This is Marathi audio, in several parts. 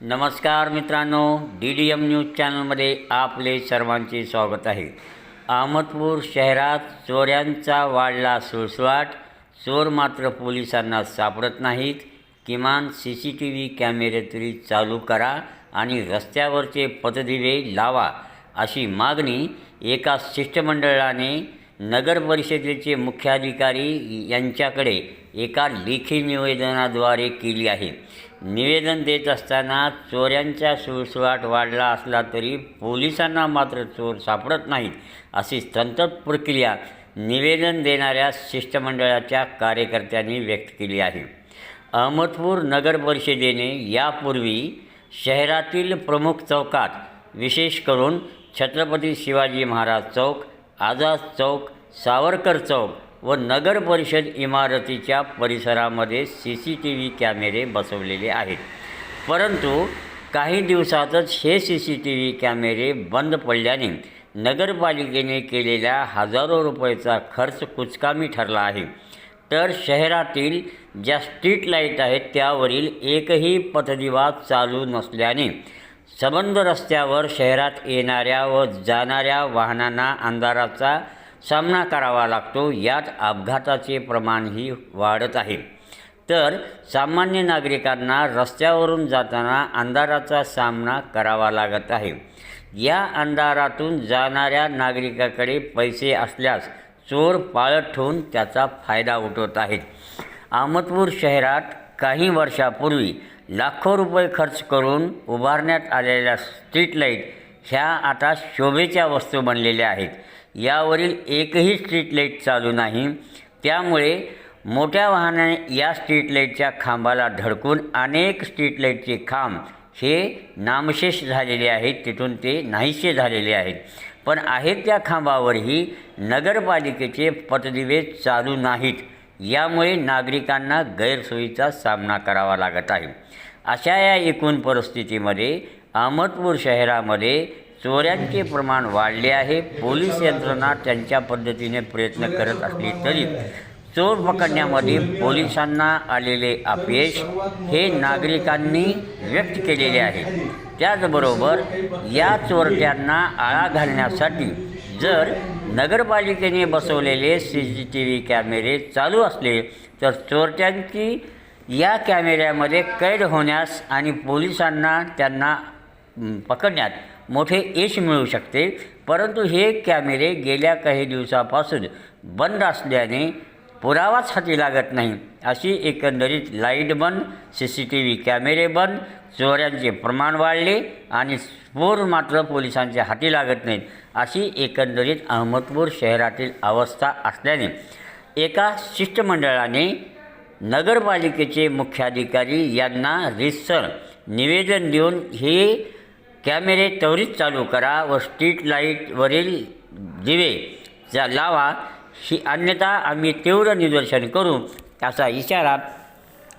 नमस्कार मित्रांनो डी डी एम न्यूज चॅनलमध्ये आपले सर्वांचे स्वागत आहे. अहमदपूर शहरात चोऱ्यांचा वाढला सुळसुळाट. चोर मात्र पोलिसांना सापडत नाहीत. किमान सी सी टी व्ही कॅमेरे तरी चालू करा आणि रस्त्यावरचे पथदिवे लावा अशी मागणी एका शिष्टमंडळाने नगर परिषदेचे मुख्याधिकारी यांच्याकडे एका लेखी निवेदनाद्वारे केली आहे. निवेदन देत असताना चोऱ्यांचा सुळसुळाट वाढला असला तरी पोलिसांना मात्र चोर सापडत नाहीत अशी संतत प्रक्रिया निवेदन देणाऱ्या शिष्टमंडळाच्या कार्यकर्त्यांनी व्यक्त केली आहे. अहमदपूर नगर परिषदेने यापूर्वी शहरातील प्रमुख चौकात विशेष करून छत्रपती शिवाजी महाराज चौक आझाद चौक सावरकर चौक व नगर परिषद इमारतीच्या परिसरामध्ये सी सी टी व्ही कॅमेरे बसवलेले आहेत. परंतु काही दिवसातच हे सी सी टी व्ही कॅमेरे बंद पडल्याने नगरपालिकेने केलेल्या हजारो रुपयाचा खर्च कुचकामी ठरला आहे. तर शहरातील ज्या स्ट्रीट लाइट आहेत त्यावरील एकही पथदिवा चालू नसल्याने सबंध रस्त्यावर शहरात येणाऱ्या व जाणाऱ्या वाहनांना अंधाराचा सामना करावा लागतो. यात अपघाताचे प्रमाणही वाढत आहे. तर सामान्य नागरिकांना रस्त्यावरून जाताना अंधाराचा सामना करावा लागत आहे. या अंधारातून जाणाऱ्या नागरिकाकडे पैसे असल्यास चोर पाळत ठेवून त्याचा फायदा उठवत आहेत. अहमदपूर शहरात काही वर्षापूर्वी लाखो रुपये खर्च करून उभारण्यात आलेल्या स्ट्रीट लाइट ह्या आता शोभेच्या वस्तू बनलेल्या आहेत. यावरील एकही स्ट्रीट लाइट चालू नाही. त्यामुळे मोठ्या वाहनाने या स्ट्रीट लाईटच्या खांबाला धडकून अनेक स्ट्रीट लाईटचे खांब हे नामशेष झालेले आहेत. तिथून ते नाहीसे झालेले आहेत. पण आहेत त्या खांबावरही नगरपालिकेचे पथदिवे चालू नाहीत. यामुळे नागरिकांना गैरसोयीचा सामना करावा लागत आहे. अशा या एकूण परिस्थितीमध्ये अहमदपूर शहरामध्ये चोऱ्यांचे प्रमाण वाढले आहे. पोलीस यंत्रणा त्यांच्या पद्धतीने प्रयत्न करत असली तरी चोर पकडण्यामध्ये पोलिसांना आलेले अपयश हे नागरिकांनी व्यक्त केलेले आहे. त्याचबरोबर या चोरट्यांना आळा घालण्यासाठी जर नगरपालिकेने बसवलेले सी सी टी व्ही कॅमेरे चालू असले तर चोरट्यांची या कॅमेऱ्यामध्ये कैद होण्यास आणि पोलिसांना त्यांना पकडण्यात मोठे यश मिळू शकते. परंतु हे कॅमेरे गेल्या काही दिवसापासून बंद असल्याने पुरावाच हाती लागत नाही. अशी एकंदरीत लाइट बंद सी सी टी व्ही कॅमेरे बंद चोऱ्यांचे प्रमाण वाढले आणि स्फोर मात्र पोलिसांच्या हाती लागत नाहीत. अशी एकंदरीत अहमदपूर शहरातील अवस्था असल्याने एका शिष्टमंडळाने नगरपालिकेचे मुख्याधिकारी यांना रितसर निवेदन देऊन हे कॅमेरे त्वरित चालू करा व स्ट्रीट लाईटवरील दिवे जा लावा ही अन्यथा आम्ही तीव्र निदर्शन करू असा इशारा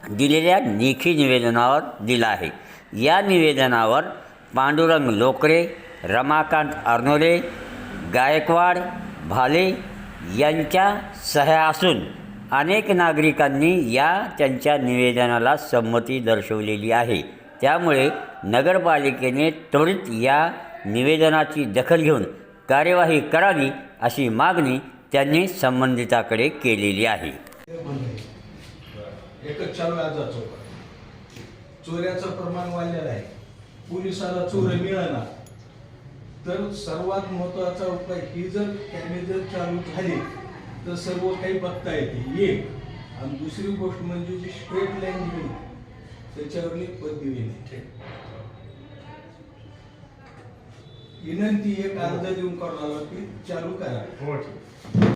दिलेल्या लेखी निवेदनावर दिला आहे. या निवेदनावर पांडुरंग लोकरे रमाकांत अर्नोले गायकवाड भाले यांच्या सह्या असून अनेक नागरिकांनी या त्यांच्या निवेदनाला संमती दर्शवलेली आहे. त्यामुळे नगरपालिकेने त्वरित या निवेदनाची दखल घेऊन कार्यवाही करावी अशी मागणी त्यांनी संबंधिताकडे केलेली आहे. एकच चालू आहे आजचा चौक. चोऱ्याचं प्रमाण वाढलेलं आहे. पोलिसाला चोर मिळणार तर सर्वात महत्त्वाचा उपाय ही जर कॅमे जर चालू झाली तर सर्व काही बघता येते. एक आणि दुसरी गोष्ट म्हणजे जी स्ट्रेट लाईन घेऊन त्याच्यावरली पदवी नाही विनंती एक अर्ज देऊन करावा की चालू करा.